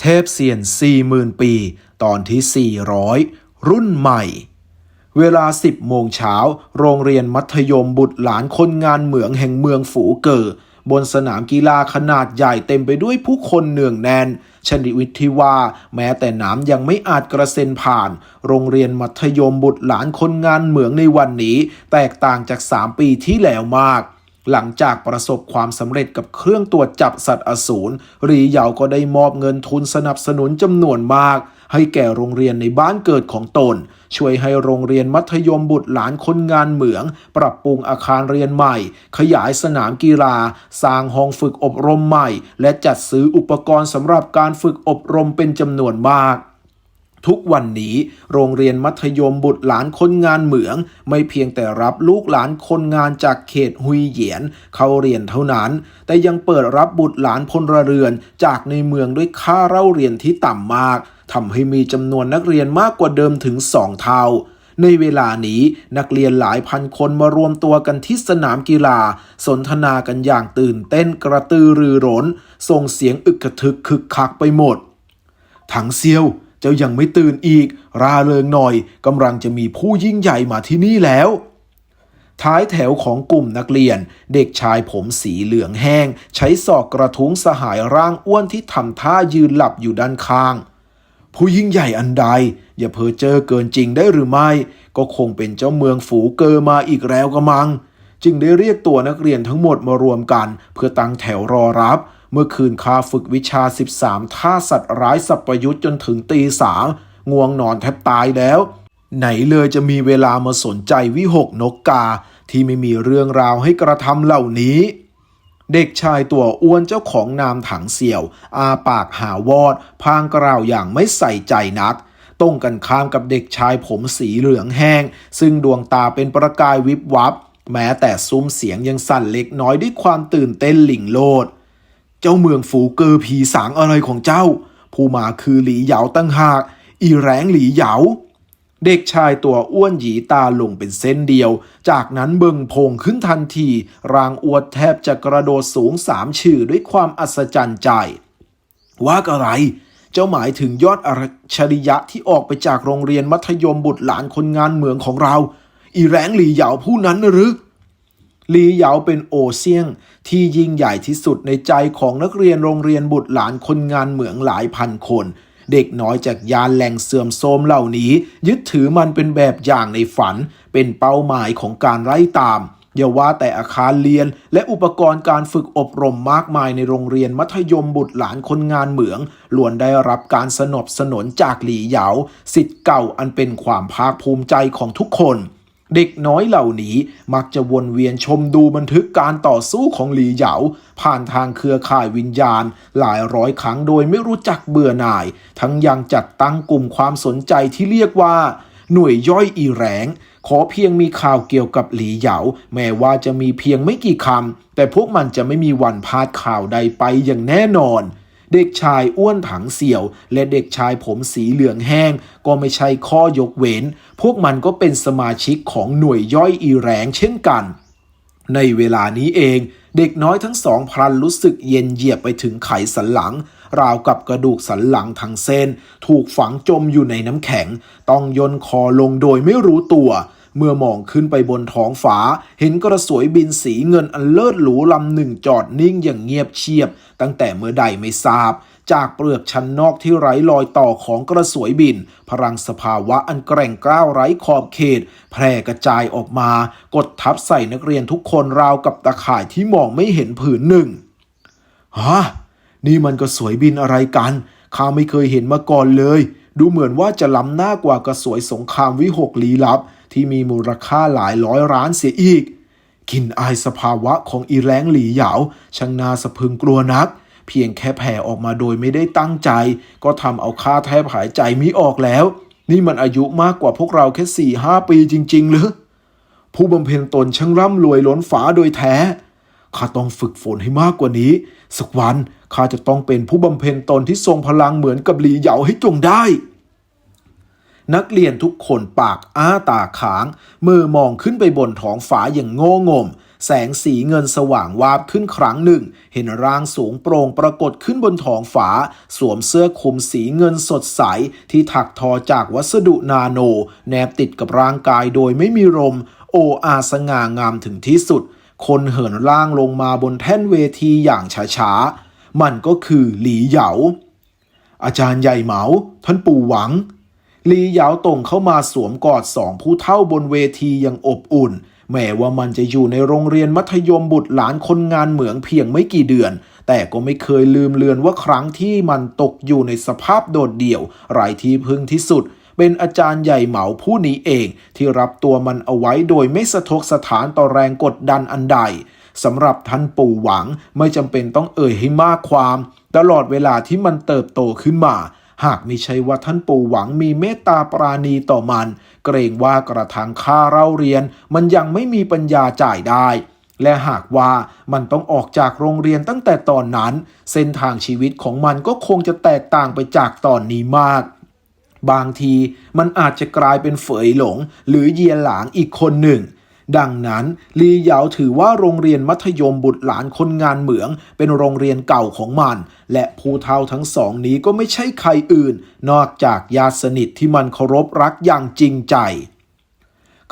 เทพเซียน 40,000 ปี ตอนที่ 400 รุ่นใหม่ เวลา 10 โมงเช้า โรงเรียนมัธยมบุตรหลานคนงานเหมืองแห่งเมืองฝูเกอบนสนามกีฬาขนาดใหญ่เต็มไปด้วยผู้คนเนืองแน่นชนิดวิทที่ว่า แม้แต่น้ำยังไม่อาจกระเซ็นผ่าน โรงเรียนมัธยมบุตรหลานคนงานเหมืองในวันนี้ แตกต่างจาก 3 ปีที่แล้วมาก หลังจากประสบความสำเร็จกับเครื่องตรวจจับสัตว์อสูรรีเหยาก็ได้มอบเงินทุนสนับสนุนจำนวนมาก ให้แก่โรงเรียนในบ้านเกิดของตน ช่วยให้โรงเรียนมัธยมบุตรหลานคนงานเหมือง ปรับปรุงอาคารเรียนใหม่ ขยายสนามกีฬา สร้างห้องฝึกอบรมใหม่ และจัดซื้ออุปกรณ์สำหรับการฝึกอบรมเป็นจำนวนมาก ทุกวันนี้โรงเรียนมัธยมบุตรหลานคนงานเหมือง ไม่เพียงแต่รับลูกหลานคนงานจากเขตฮุยเหยียนเข้าเรียนเท่านั้น แต่ยังเปิดรับบุตรหลานพลเรือนจากในเมืองด้วยค่าเล่าเรียนที่ต่ำมากทำให้มีจำนวนนักเรียนมากกว่าเดิมถึงสองเท่าในเวลานี้นักเรียนหลายพันคนมารวมตัวกันที่สนามกีฬา สนทนากันอย่างตื่นเต้นกระตือรือร้น ส่งเสียงอึกกระทึกคึกคักไปหมด ถังเซียว เจ้ายังไม่ตื่นอีก ราเริงหน่อยกำลังจะมีผู้ยิ่งใหญ่มาที่นี่แล้ว ท้ายแถวของกลุ่มนักเรียน เด็กชายผมสีเหลืองแห้ง ใช้ศอกกระทุ้งสหายร่างอ้วนที่ทำท่ายืนหลับอยู่ด้านข้าง ผู้ยิ่งใหญ่อันใด อย่าเพอเจอเกินจริงได้หรือไม่ ก็คงเป็นเจ้าเมืองฝูเกอมาอีกแล้วกระมัง จึงได้เรียกตัวนักเรียนทั้งหมดมารวมกัน เพื่อตั้งแถวรอรับ เมื่อคืนคาฝึกวิชา 13 ท่าสัตว์ร้ายสัพยุทธ์จนถึงตีสามง่วงนอนแทบตายแล้ว ไหนเลยจะมีเวลามาสนใจวิหกนกกาที่ไม่มีเรื่องราวให้กระทำเหล่านี้ เด็กชายตัวอ้วนเจ้าของนามถังเสี่ยว อาปากหาวอด พางกล่าวอย่างไม่ใส่ใจนักตรงกันข้ามกับเด็กชายผมสีเหลืองแห้ง ซึ่งดวงตาเป็นประกายวิบวับ แม้แต่ซุ้มเสียงยังสั่นเล็กน้อยด้วยความตื่นเต้นหลิ่งโลด เจ้าเมืองฝูเกอผีสางอะไรของเจ้า ผู้มาคือหลีเหยาตั้งหาก อีแรงหลีเหยา เด็กชายตัวอ้วนหยีตาลงเป็นเส้นเดียว จากนั้นเบิงพงขึ้นทันทีรางอวดแทบจะกระโดดสูงสามชื่อด้วยความอัศจรรย์ใจ ว่าอะไร เจ้าหมายถึงยอดอรชริยะที่ออกไปจากโรงเรียนมัธยมบุตรหลานคนงานเมืองของเรา อีแรงหลีเหยาผู้นั้นหรือ ลีเหยาเป็นโอเซียง ที่ยิ่งใหญ่ที่สุดในใจของนักเรียนโรงเรียนบุตรหลานคนงานเหมืองหลายพันคน เด็กน้อยจากยานแหล่งเสื่อมโทรมเหล่านี้ ยึดถือมันเป็นแบบอย่างในฝัน เป็นเป้าหมายของการไล่ตามอย่าว่าแต่อาคารเรียนและอุปกรณ์การฝึกอบรมมากมายในโรงเรียนมัธยมบุตรหลานคนงานเหมืองล้วนได้รับการสนับสนุนจากหลีเหยาสิทธิ์เก่าอันเป็นความภาคภูมิใจของทุกคน เด็กน้อยเหล่านี้มักจะวนเวียนชมดูบันทึกการต่อสู้ของหลีเหยา ผ่านทางเครือข่ายวิญญาณ หลายร้อยครั้งโดยไม่รู้จักเบื่อหน่าย ทั้งยังจัดตั้งกลุ่มความสนใจที่เรียกว่า หน่วยย่อยอีแรงขอเพียงมีข่าวเกี่ยวกับหลีเหยา แม้ว่าจะมีเพียงไม่กี่คำแต่พวกมันจะไม่มีวันพลาดข่าวใดไปอย่างแน่นอน เด็กชายอ้วนถังเสี่ยว และเด็กชายผมสีเหลืองแห้ง ก็ไม่ใช่ข้อยกเว้น พวกมันก็เป็นสมาชิกของหน่วยย่อยอีแรงเช่นกัน ในเวลานี้เองเด็กน้อยทั้งสองพลันรู้สึกเย็นเหยียบไปถึงไขสันหลัง ราวกับกระดูกสันหลังทั้งเส้น ถูกฝังจมอยู่ในน้ำแข็ง ต้องยนคอลงโดยไม่รู้ตัว เมื่อมองขึ้นไปบนท้องฟ้า เห็นกระสวยบินสีเงินอันเลิศหรูลำหนึ่งจอดนิ่งอย่างเงียบเชียบ ตั้งแต่เมื่อใดไม่ทราบ จากเปลือกชั้นนอกที่ไร้รอยต่อของกระสวยบิน พลังสภาวะอันแกร่งกล้าวไร้ขอบเขต แพร่กระจายออกมา กดทับใส่นักเรียนทุกคนราวกับตะข่ายที่มองไม่เห็นผืนหนึ่งฮะนี่มันกระสวยบินอะไรกันข้าไม่เคยเห็นมาก่อนเลย ดูเหมือนว่าจะล้ำหน้ากว่ากระสวยสงครามวิหกลี้ลับ ที่มีมูลค่าหลายร้อยล้านเสียอีกกลินอายสภาวะของอีแรงหลีเหยาช่างนาสะพึงกลัวนัก เพียงแค่แผ่ออกมาโดยไม่ได้ตั้งใจ ก็ทำเอาข้าแทบหายใจมิออกแล้ว นี่มันอายุมากกว่าพวกเราแค่สี่ห้าปีจริง ๆ หรือ ผู้บำเพ็ญตนช่างร่ำรวยล้นฟ้าโดยแท้ ข้าต้องฝึกฝนให้มากกว่านี้ สักวันข้าจะต้องเป็นผู้บำเพ็ญตนที่ทรงพลังเหมือนกับหลีเหยาให้จงได้ นักเรียนทุกคนปากอ้าตาค้าง มือมองขึ้นไปบนท้องฟ้าอย่างโง่งม แสงสีเงินสว่างวาบขึ้นครั้งหนึ่ง เห็นร่างสูงโปร่งปรากฏขึ้นบนท้องฟ้า สวมเสื้อคลุมสีเงินสดใส ที่ถักทอจากวัสดุนาโน แนบติดกับร่างกายโดยไม่มีลมโออาสง่างามถึงที่สุด คนเหินร่างลงมาบนแท่นเวทีอย่างช้าๆ มันก็คือหลีเหยา อาจารย์ใหญ่เหมา ท่านปู่หวัง ลีเหยาตรงเข้ามาสวมกอดสองผู้เท่าบนเวทีอย่างอบอุ่น แม้ว่ามันจะอยู่ในโรงเรียนมัธยมบุตรหลานคนงานเหมืองเพียงไม่กี่เดือน แต่ก็ไม่เคยลืมเลือนว่าครั้งที่มันตกอยู่ในสภาพโดดเดี่ยวไร้ที่พึ่งที่สุด เป็นอาจารย์ใหญ่เหมาผู้นี้เอง ที่รับตัวมันเอาไว้โดยไม่สะทกสถานต่อแรงกดดันอันใดสำหรับท่านปู่หวังไม่จำเป็นต้องเอ่ยให้มากความ ตลอดเวลาที่มันเติบโตขึ้นมา หากไม่ใช่ว่าท่านปู่หวังมีเมตตาปราณีต่อมัน เกรงว่ากระทั่งค่าเล่าเรียน มันยังไม่มีปัญญาจ่ายได้ และหากว่ามันต้องออกจากโรงเรียนตั้งแต่ตอนนั้น เส้นทางชีวิตของมันก็คงจะแตกต่างไปจากตอนนี้มาก บางทีมันอาจจะกลายเป็นเฝยหลง หรือเยียหลางอีกคนหนึ่ง ดังนั้นลีเหยาถือว่าโรงเรียนมัธยมบุตรหลานคนงานเหมือง เป็นโรงเรียนเก่าของมัน และผู้เฒ่าทั้งสองนี้ก็ไม่ใช่ใครอื่น นอกจากญาติสนิทที่มันเคารพรักอย่างจริงใจ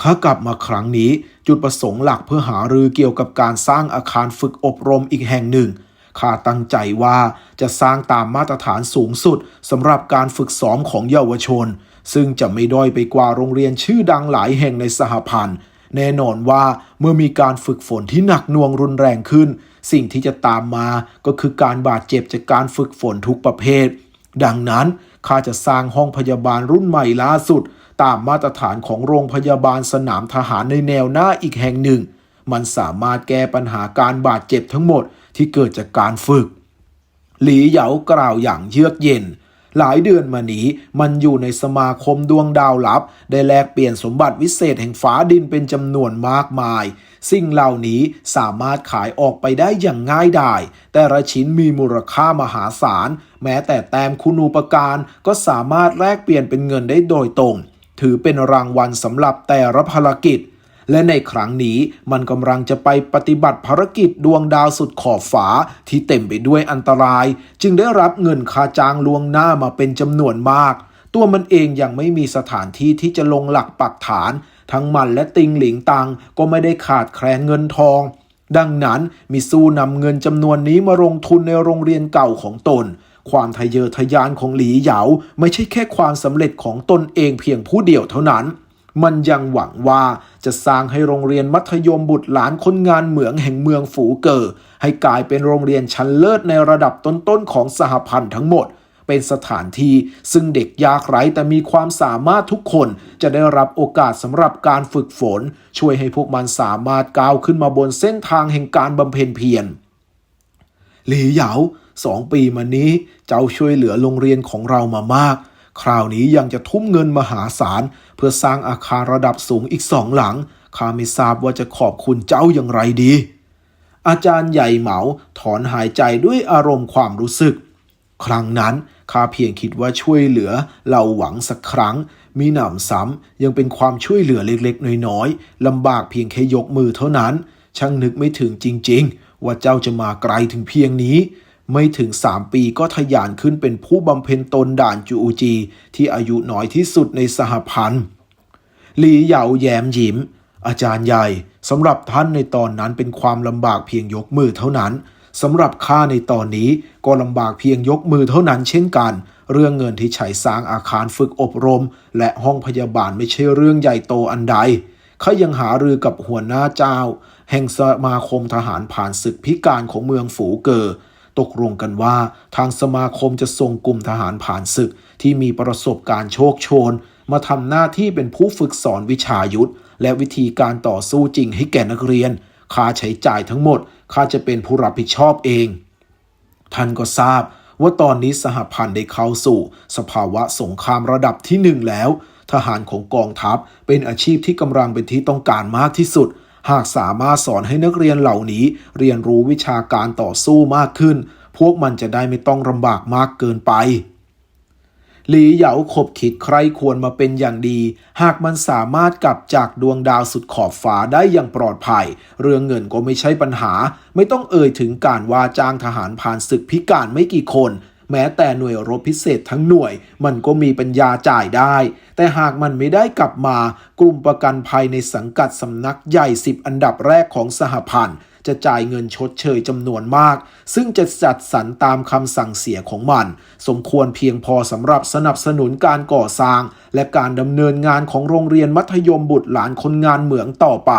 ข้ากลับมาครั้งนี้จุดประสงค์หลักเพื่อหารือเกี่ยวกับการสร้างอาคารฝึกอบรมอีกแห่งหนึ่งข้าตั้งใจว่าจะสร้างตามมาตรฐานสูงสุดสำหรับการฝึกซ้อมของเยาวชน ซึ่งจะไม่ด้อยไปกว่าโรงเรียนชื่อดังหลายแห่งในสหพันธ์ แน่นอนว่าเมื่อมีการฝึกฝนที่หนักหน่วงรุนแรงขึ้น สิ่งที่จะตามมาก็คือการบาดเจ็บจากการฝึกฝนทุกประเภท ดังนั้นข้าจะสร้างห้องพยาบาลรุ่นใหม่ล่าสุด ตามมาตรฐานของโรงพยาบาลสนามทหารในแนวหน้าอีกแห่งหนึ่ง มันสามารถแก้ปัญหาการบาดเจ็บทั้งหมดที่เกิดจากการฝึก หลีเหยากล่าวอย่างเยือกเย็น หลายเดือนมานี้มันอยู่ในสมาคมดวงดาวลับ ได้แลกเปลี่ยนสมบัติวิเศษแห่งฟ้าดินเป็นจำนวนมากมาย สิ่งเหล่านี้สามารถขายออกไปได้อย่างง่ายดาย แต่ละชิ้นมีมูลค่ามหาศาล แม้แต่แต้มคุณูปการก็สามารถแลกเปลี่ยนเป็นเงินได้โดยตรง ถือเป็นรางวัลสำหรับแต่ละภารกิจ และในครั้งนี้มันกำลังจะไปปฏิบัติภารกิจดวงดาวสุดขอบฟ้าที่เต็มไปด้วยอันตราย จึงได้รับเงินค่าจ้างล่วงหน้ามาเป็นจำนวนมาก ตัวมันเองยังไม่มีสถานที่ที่จะลงหลักปักฐาน ทั้งมันและติงหลิงตังก็ไม่ได้ขาดแคลนเงินทอง ดังนั้นมิซูนำเงินจำนวนนี้มาลงทุนในโรงเรียนเก่าของตนความทะเยอทะยานของหลีเหยาไม่ใช่แค่ความสำเร็จของตนเองเพียงผู้เดียวเท่านั้น มันยังหวังว่าจะสร้างให้โรงเรียนมัธยมบุตรหลานคนงานเหมืองแห่งเมืองฝูเกอให้กลายเป็นโรงเรียนชั้นเลิศในระดับต้นๆของสหพันธ์ทั้งหมด เป็นสถานที่ซึ่งเด็กยากไร้แต่มีความสามารถทุกคนจะได้รับโอกาสสำหรับการฝึกฝน ช่วยให้พวกมันสามารถก้าวขึ้นมาบนเส้นทางแห่งการบำเพ็ญเพียรหลีเหยาสองปีมานี้เจ้าช่วยเหลือโรงเรียนของเรามามาก คราวนี้ยังจะทุ่มเงินมหาศาล เพื่อสร้างอาคารระดับสูงอีกสองหลังข้าไม่ทราบว่าจะขอบคุณเจ้าอย่างไรดี อาจารย์ใหญ่เหมาถอนหายใจด้วยอารมณ์ความรู้สึก ครั้งนั้นข้าเพียงคิดว่าช่วยเหลือเราหวังสักครั้ง มีหนำซ้ำยังเป็นความช่วยเหลือเล็กๆ น้อยๆลำบากเพียงแค่ยกมือเท่านั้น ช่างนึกไม่ถึงจริงๆ ว่าเจ้าจะมาไกลถึงเพียงนี้ ไม่ถึง 3 ปีก็ทะยานขึ้นเป็นผู้บำเพ็ญตนด่านจูอูจี ที่อายุน้อยที่สุดในสหพันธ์หลีเหยาแยมยิ้ม อาจารย์ใหญ่สำหรับท่านในตอนนั้นเป็นความลำบากเพียงยกมือเท่านั้นสำหรับข้าในตอนนี้ก็ลำบากเพียงยกมือเท่านั้นเช่นกัน เรื่องเงินที่ใช้สร้างอาคารฝึกอบรม และห้องพยาบาลไม่ใช่เรื่องใหญ่โตอันใดข้ายังหารือกับหัวหน้าเจ้า แห่งสมาคมทหารผ่านศึกพิการของเมืองฝูเกอ ตกลงกันว่า ทางสมาคมจะส่งกลุ่มทหารผ่านศึก ที่มีประสบการณ์โชคโชน มาทำหน้าที่เป็นผู้ฝึกสอนวิชายุทธและวิธีการต่อสู้จริงให้แก่นักเรียน ค่าใช้จ่ายทั้งหมดข้าจะเป็นผู้รับผิดชอบเอง ท่านก็ทราบว่าตอนนี้สหพันธ์ได้เข้าสู่ สภาวะสงครามระดับที่หนึ่งแล้ว ทหารของกองทัพเป็นอาชีพที่กำลังเป็นที่ต้องการมากที่สุด หากสามารถสอนให้นักเรียนเหล่านี้เรียนรู้วิชาการต่อสู้มากขึ้น พวกมันจะได้ไม่ต้องลำบากมากเกินไป หลีเหยาขบคิดใครควรมาเป็นอย่างดี หากมันสามารถกลับจากดวงดาวสุดขอบฟ้าได้อย่างปลอดภัย เรื่องเงินก็ไม่ใช่ปัญหา ไม่ต้องเอ่ยถึงการว่าจ้างทหารผ่านศึกพิการไม่กี่คน แม้แต่หน่วยรบพิเศษทั้งหน่วย มันก็มีปัญญาจ่ายได้ แต่หากมันไม่ได้กลับมากลุ่มประกันภัยในสังกัดสำนักใหญ่ 10 อันดับแรกของสหพันธ์จะจ่ายเงินชดเชยจำนวนมาก ซึ่งจะจัดสรรตามคำสั่งเสียของมัน สมควรเพียงพอสำหรับสนับสนุนการก่อสร้าง และการดำเนินงานของโรงเรียนมัธยมบุตรหลานคนงานเหมืองต่อไป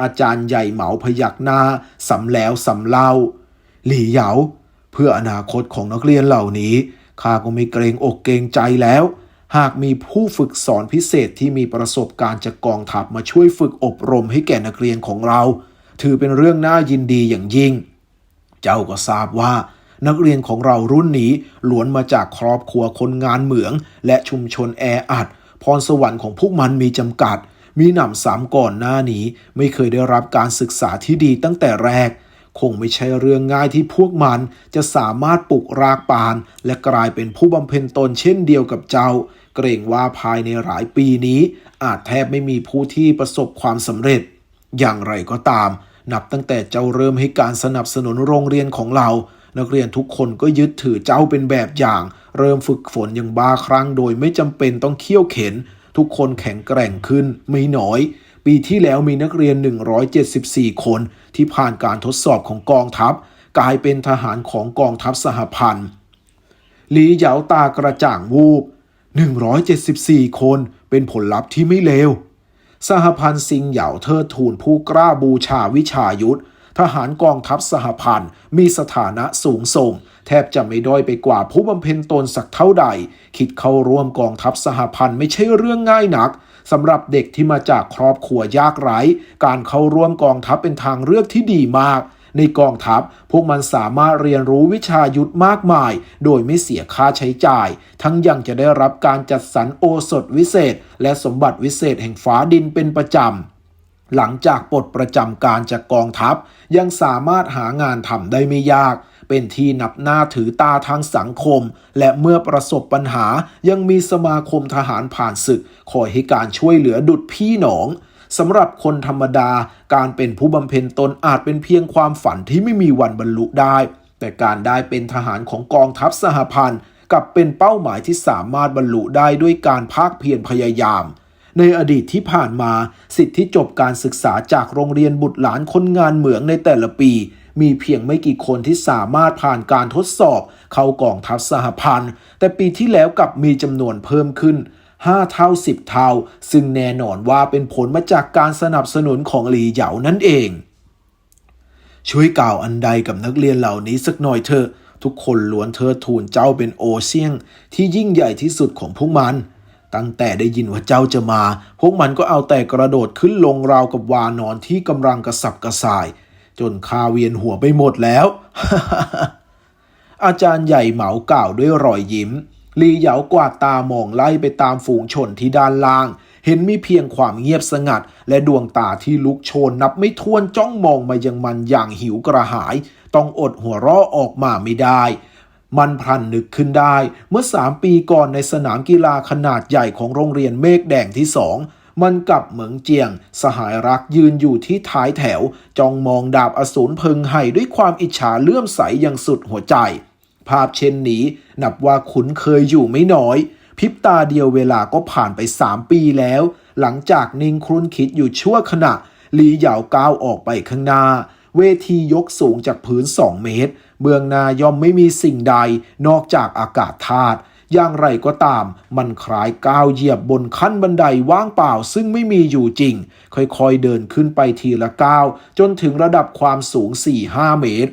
อาจารย์ใหญ่เหมาพยักหน้าสำแล้วสำเล่า หลี่เหยา เพื่ออนาคตของนักเรียนเหล่านี้ข้าก็ไม่เกรงอกเกรงใจแล้ว หากมีผู้ฝึกสอนพิเศษที่มีประสบการณ์จากกองทัพมาช่วยฝึกอบรมให้แก่นักเรียนของเรา ถือเป็นเรื่องน่ายินดีอย่างยิ่ง เจ้าก็ทราบว่า นักเรียนของเรารุ่นนี้ล้วนมาจากครอบครัวคนงานเหมือง และชุมชนแออัดพรสวรรค์ของพวกมันมีจำกัด มีหนำสามก่อนหน้านี้ ไม่เคยได้รับการศึกษาที่ดีตั้งแต่แรก คงไม่ใช่เรื่องง่ายที่พวกมันจะสามารถปลุกรากปาน และกลายเป็นผู้บำเพ็ญตนเช่นเดียวกับเจ้า เกรงว่าภายในหลายปีนี้ อาจแทบไม่มีผู้ที่ประสบความสำเร็จ อย่างไรก็ตาม นับตั้งแต่เจ้าเริ่มให้การสนับสนุนโรงเรียนของเรา นักเรียนทุกคนก็ยึดถือเจ้าเป็นแบบอย่าง เริ่มฝึกฝนอย่างบ้าครั้งโดยไม่จำเป็นต้องเคี่ยวเข็น ทุกคนแข็งแกร่งขึ้นไม่น้อย ปีที่แล้วมีนักเรียน 174 คนที่ผ่านการทดสอบของกองทัพ กลายเป็นทหารของกองทัพสหพันธ์หลีเหยาตากระจ่างวูบ 174 คนเป็นผลลัพธ์ที่ไม่เลว สหพันธ์ซิงเหยาเทิดทูนผู้กล้าบูชาวิชายุทธ ทหารกองทัพสหพันธ์มีสถานะสูงส่ง แทบจะไม่ด้อยไปกว่าผู้บำเพ็ญตนสักเท่าใด คิดเข้าร่วมกองทัพสหพันธ์ไม่ใช่เรื่องง่ายนัก สำหรับเด็กที่มาจากครอบครัวยากไร้ การเข้าร่วมกองทัพเป็นทางเลือกที่ดีมาก ในกองทัพ พวกมันสามารถเรียนรู้วิชายุทธมากมาย โดยไม่เสียค่าใช้จ่าย ทั้งยังจะได้รับการจัดสรรโอสถวิเศษ และสมบัติวิเศษแห่งฟ้าดินเป็นประจำหลังจากปลดประจำการจากกองทัพ ยังสามารถหางานทำได้ไม่ยาก เป็นที่นับหน้าถือตาทางสังคม และเมื่อประสบปัญหายังมีสมาคมทหารผ่านศึก คอยให้การช่วยเหลือดุดพี่น้องสำหรับคนธรรมดาการเป็นผู้บำเพ็ญตนอาจเป็นเพียงความฝันที่ไม่มีวันบรรลุได้ แต่การได้เป็นทหารของกองทัพสหพันธ์กับเป็นเป้าหมายที่สามารถบรรลุได้ด้วยการภาคเพียรพยายาม ในอดีตที่ผ่านมาสิทธิที่จบการศึกษาจากโรงเรียนบุตรหลานคนงานเหมืองในแต่ละปี มีเพียงไม่กี่คนที่สามารถผ่านการทดสอบ เข้ากองทัพสหพันธ์ แต่ปีที่แล้วกลับมีจำนวนเพิ่มขึ้น 5 เท่า 10 เท่า ซึ่งแน่นอนว่าเป็นผลมาจากการสนับสนุนของหลีเหยานั่นเอง ช่วยกล่าวอันใดกับนักเรียนเหล่านี้สักหน่อยเถอะ ทุกคนล้วนเทิดทูนเจ้าเป็นโอเซียง ที่ยิ่งใหญ่ที่สุดของพวกมันตั้งแต่ได้ยินว่าเจ้าจะมา พวกมันก็เอาแต่กระโดดขึ้นลงราวกับวานอนที่กำลังกระสับกระส่าย จนคาเวียนหัวไปหมดแล้ว อาจารย์ใหญ่เหมากล่าวด้วยรอยยิ้ม ลีเหยากวาดตามองไล่ไปตามฝูงชนที่ด้านล่าง เห็นมีเพียงความเงียบสงัด และดวงตาที่ลุกโชนนับไม่ถ้วนจ้องมองมายังมันอย่างหิวกระหาย ต้องอดหัวเราะออกมาไม่ได้มันพลันนึกขึ้นได้ เมื่อสามปีก่อนในสนามกีฬาขนาดใหญ่ของโรงเรียนเมฆแดงที่สอง มันกับเหมืองเจียง สหายรักยืนอยู่ที่ท้ายแถว จ้องมองดาบอสูรเพิงไห่ด้วยความอิจฉาเลื่อมใสอย่างสุดหัวใจ ภาพเช่นนี้นับว่าคุ้นเคยอยู่ไม่น้อย พิบตาเดียวเวลาก็ผ่านไปสามปีแล้ว หลังจากนิ่งครุนคิดอยู่ชั่วขณะหลีเหยาก้าวออกไปข้างหน้า เวทียกสูงจากพื้นสองเมตร เบื้องหน้าย่อมไม่มีสิ่งใด นอกจากอากาศธาตุ อย่างไรก็ตาม มันคล้ายก้าวเหยียบบนขั้นบันไดว่างเปล่าซึ่งไม่มีอยู่จริง ค่อยๆเดินขึ้นไปทีละก้าว จนถึงระดับความสูง 4-5 เมตร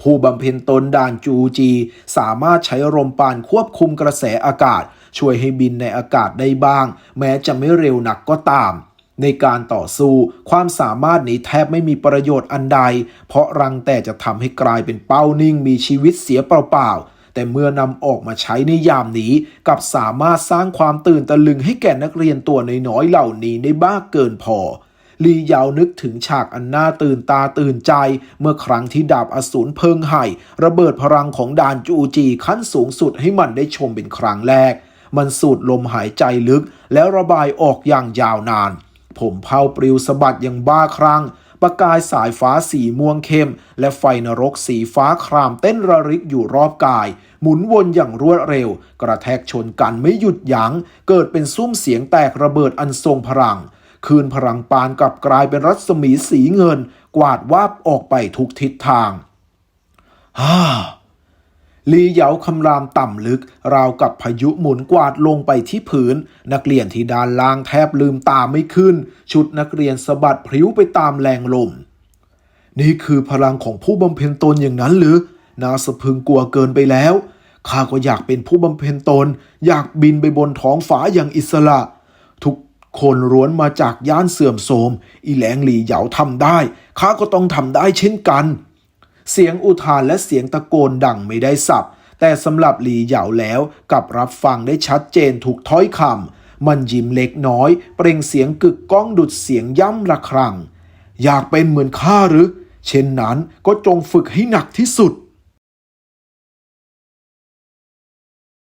ผู้บำเพ็ญตนด่านจูจี สามารถใช้ลมปานควบคุมกระแสอากาศ ช่วยให้บินในอากาศได้บ้าง แม้จะไม่เร็วนักก็ตาม ในการต่อสู้ความสามารถนี้แทบไม่มีประโยชน์อันใด เพราะรังแต่จะทำให้กลายเป็นเป้านิ่งมีชีวิตเสียเปล่าๆ แต่เมื่อนำออกมาใช้ในยามนี้กับสามารถสร้างความตื่นตะลึงให้แก่นักเรียนตัวน้อยๆเหล่านี้ได้บ้ากเกินพอลีเยาวนึกถึงฉากอันน่าตื่นตาตื่นใจ เมื่อครั้งที่ดาบอสูรเพิงไห่ ระเบิดพลังของดานจูจีขั้นสูงสุดให้มันได้ชมเป็นครั้งแรก มันสูดลมหายใจลึก แล้วระบายออกอย่างยาวนาน ผมเผาปลิวสะบัดอย่างบ้าคลั่ง ประกายสายฟ้าสีม่วงเข้ม และไฟนรกสีฟ้าครามเต้นระริกอยู่รอบกาย หมุนวนอย่างรวดเร็ว กระแทกชนกันไม่หยุดยัง้ง เกิดเป็นซุ้มเสียงแตกระเบิดอันทรงพลัง คืนพลังปานกลับกลายเป็นรัศมีสีเงิน กวาดวาบออกไปทุกทิศทางฮ่า ลีเหยาคำรามต่ำลึก ราวกับพายุหมุนกวาดลงไปที่พื้นนักเรียนที่ด้านล่างแทบลืมตาไม่ขึ้น ชุดนักเรียนสะบัดพริ้วไปตามแรงลม นี่คือพลังของผู้บำเพ็ญตนอย่างนั้นหรือน่าสะพึงกลัวเกินไปแล้วข้าก็อยากเป็นผู้บำเพ็ญตน อยากบินไปบนท้องฟ้าอย่างอิสระ ทุกคนร้วนมาจากย่านเสื่อมโทรม อีแหลงหลีเหยาทำได้ข้าก็ต้องทำได้เช่นกัน เสียงอุทานและเสียงตะโกนดังไม่ได้สับ แต่สำหรับหลีเหยาแล้วกับรับฟังได้ชัดเจนถูกถ้อยคำมันยิ้มเล็กน้อย เปล่งเสียงกึกก้องดุดเสียงย่ำระครัง อยากเป็นเหมือนข้าหรือ เช่นนั้นก็จงฝึกให้หนักที่สุด